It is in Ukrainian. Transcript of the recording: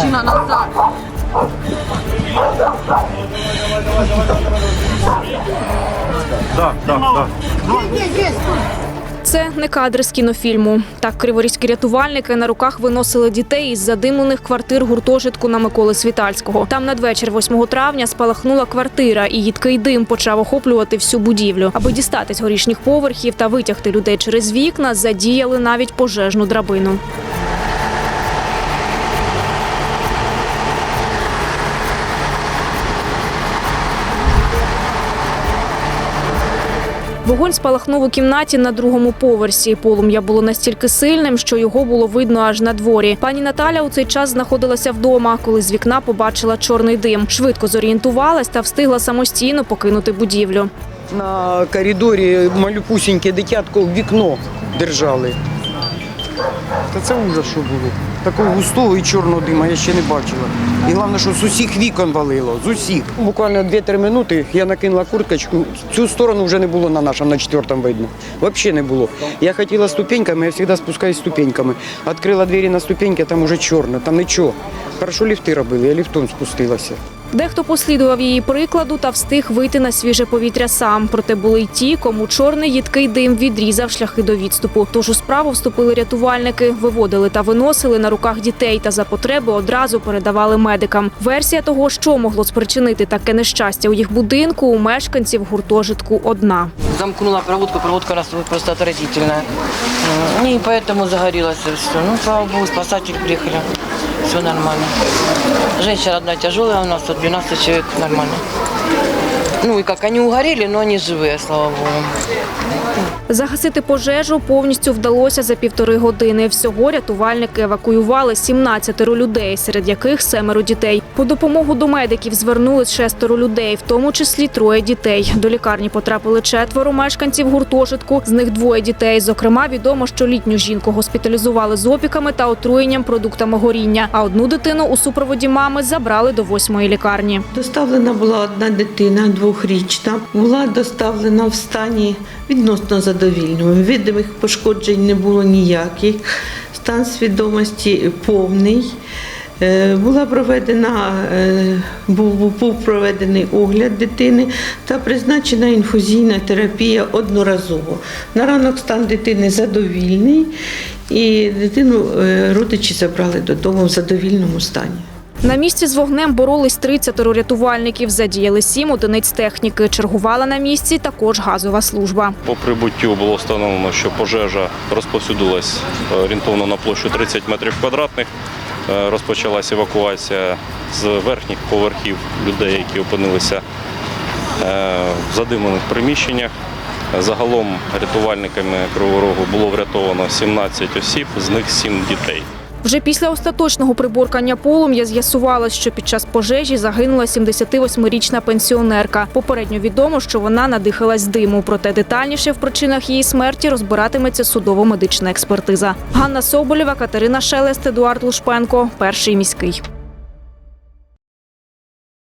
Мужчина назад. Да, да, да. Це не кадри з кінофільму. Так криворізькі рятувальники на руках виносили дітей із задимлених квартир гуртожитку на Миколи Світальського. Там надвечір 8 травня спалахнула квартира, і їдкий дим почав охоплювати всю будівлю. Аби дістатись горішніх поверхів та витягти людей через вікна, задіяли навіть пожежну драбину. Вогонь спалахнув у кімнаті на другому поверсі. Полум'я було настільки сильним, що його було видно аж на дворі. Пані Наталя у цей час знаходилася вдома, коли з вікна побачила чорний дим. Швидко зорієнтувалась та встигла самостійно покинути будівлю. На коридорі малюпусіньке дитятко в вікно держали. Та це ужас, що було. Такого густого і чорного дима я ще не бачила. І головне, що з усіх вікон валило, з усіх. Буквально 2-3 минути я накинула курточку. Цю сторону вже не було на нашому, на четвертому видно. Взагалі не було. Я хотіла ступеньками, я завжди спускаюсь ступеньками. Відкрила двері на ступеньки, там уже чорно, там нічого. Хорошо ліфти робили, я ліфтом спустилася. Дехто послідував її прикладу та встиг вийти на свіже повітря сам. Проте були й ті, кому чорний їдкий дим відрізав шляхи до відступу. Тож у справу вступили рятувальники, виводили та виносили на руках дітей та за потреби одразу передавали медикам. Версія того, що могло спричинити таке нещастя у їх будинку, у мешканців гуртожитку одна. замкнула проводку, проводка просто отвратительная. М, И поэтому загорелось все. Ну, слава богу, спасатели приехали. Все нормально. Женщина одна тяжелая у нас, тут 12 человек нормально. Ну и как, они угорели, но они живые, слава богу. Загасити пожежу повністю вдалося за півтори години. Всього рятувальники евакуювали 17 людей, серед яких семеро дітей. По допомогу до медиків звернулись шестеро людей, в тому числі троє дітей. До лікарні потрапили четверо мешканців гуртожитку. З них двоє дітей. Зокрема, відомо, що літню жінку госпіталізували з опіками та отруєнням продуктами горіння. А одну дитину у супроводі мами забрали до восьмої лікарні. Доставлена була одна дитина, двохрічна. Була доставлена в стані відносно задовільному. Видимих пошкоджень не було ніяких. Стан свідомості повний. Е, Була проведена, е, був, був- був проведений огляд дитини та призначена інфузійна терапія одноразово. На ранок стан дитини задовільний, і дитину е, родичі забрали додому в задовільному стані. На місці з вогнем боролись 30 рятувальників. Задіяли сім одиниць техніки. Чергувала на місці також газова служба. По прибуттю було встановлено, що пожежа розповсюдилась орієнтовно на площу 30 метрів квадратних. Е, Розпочалась евакуація з верхніх поверхів людей, які опинилися е, в задимлених приміщеннях. Загалом рятувальниками кроворогу було врятовано 17 осіб, з них 7 дітей. Вже після остаточного приборкання полум'я з'ясувалось, що під час пожежі загинула 78-річна пенсіонерка. Попередньо відомо, що вона надихалась диму. Проте детальніше в причинах її смерті розбиратиметься судово-медична експертиза. Ганна Соболєва, Катерина Шелест, Едуард Лушпенко. Перший міський.